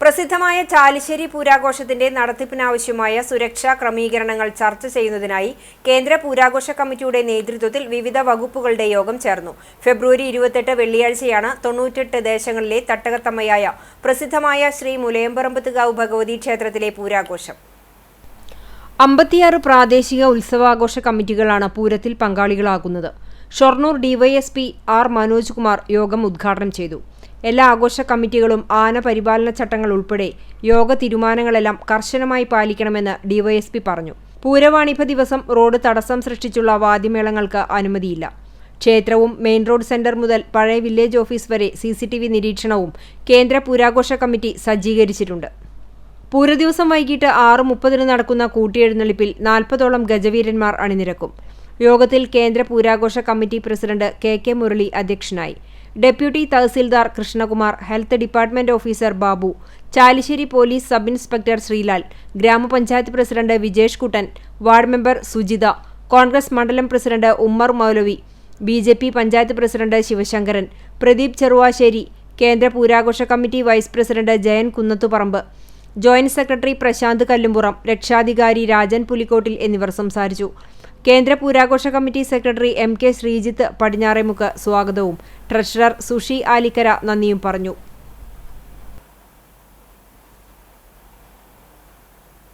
പ്രസിദ്ധമായ ചാലിശ്ശേരി പൂരാഘോഷത്തിന്റെ നടത്തിപ്പിനാവശ്യമായ സുരക്ഷാ ക്രമീകരണങ്ങൾ ചർച്ച ചെയ്യുന്നതിനായി കേന്ദ്ര പൂരാഘോഷ കമ്മിറ്റിയുടെ നേതൃത്വത്തിൽ വിവിധ വകുപ്പുകളുടെ യോഗം ചേർന്നു. ഫെബ്രുവരി ഇരുപത്തെട്ട് വെള്ളിയാഴ്ചയാണ് തൊണ്ണൂറ്റെട്ട് ദേശങ്ങളിലെ തട്ടകത്തമ്മയായ പ്രസിദ്ധമായ ശ്രീ മുലയമ്പറമ്പത്തുകാവ് ഭഗവതി ക്ഷേത്രത്തിലെ പൂരാഘോഷം. അമ്പത്തിയാറ് പ്രാദേശിക ഉത്സവാഘോഷ കമ്മിറ്റികളാണ് പൂരത്തിൽ പങ്കാളികളാകുന്നത്. ഷൊർണൂർ ഡിവൈഎസ്പി ആർ മനോജ് കുമാർ യോഗം ഉദ്ഘാടനം ചെയ്തു. എല്ലാ ആഘോഷ കമ്മിറ്റികളും ആന പരിപാലന ചട്ടങ്ങൾ ഉൾപ്പെടെ യോഗ തീരുമാനങ്ങളെല്ലാം കർശനമായി പാലിക്കണമെന്ന് ഡിവൈഎസ്പി പറഞ്ഞു. പൂരവാണിഭ ദിവസം റോഡ് തടസ്സം സൃഷ്ടിച്ചുള്ള വാദ്യമേളങ്ങൾക്ക് അനുമതിയില്ല. ക്ഷേത്രവും മെയിൻ റോഡ് സെന്റർ മുതൽ പഴയ വില്ലേജ് ഓഫീസ് വരെ സി സി ടി വി നിരീക്ഷണവും കേന്ദ്ര പൂരാഘോഷ കമ്മിറ്റി സജ്ജീകരിച്ചിട്ടുണ്ട്. പൂരദിവസം വൈകിട്ട് ആറ് മുപ്പതിന് നടക്കുന്ന കൂട്ടിയെഴുന്നള്ളിപ്പിൽ നാൽപ്പതോളം ഗജവീരന്മാർ അണിനിരക്കും. യോഗത്തിൽ കേന്ദ്ര പൂരാഘോഷ committee president K K Murali അധ്യക്ഷനായി. Deputy tahsildar Krishnakumar health department officer Babu Chalissery police sub inspector Sreelal gramapanchayat president Vijesh Kuttan ward member Sujitha Congress മണ്ഡലം president Ummer Moulavi B J P panchayat president Sivasankaran Pradeep Cheruvassery കേന്ദ്ര പൂരാഘോഷ committee vice president Jayan Kunnathuparambu joint secretary Prasanth Kallumpuram രക്ഷാധികാരി രാജൻ പുലിക്കോട്ടിൽ എന്നിവർ സംസാരിച്ചു. കേന്ദ്ര പൂരാഘോഷ committee secretary M K Sreejith Padinjaremukku സ്വാഗതവും. Treasurer sushi Alikkara നന്ദിയും പറഞ്ഞു.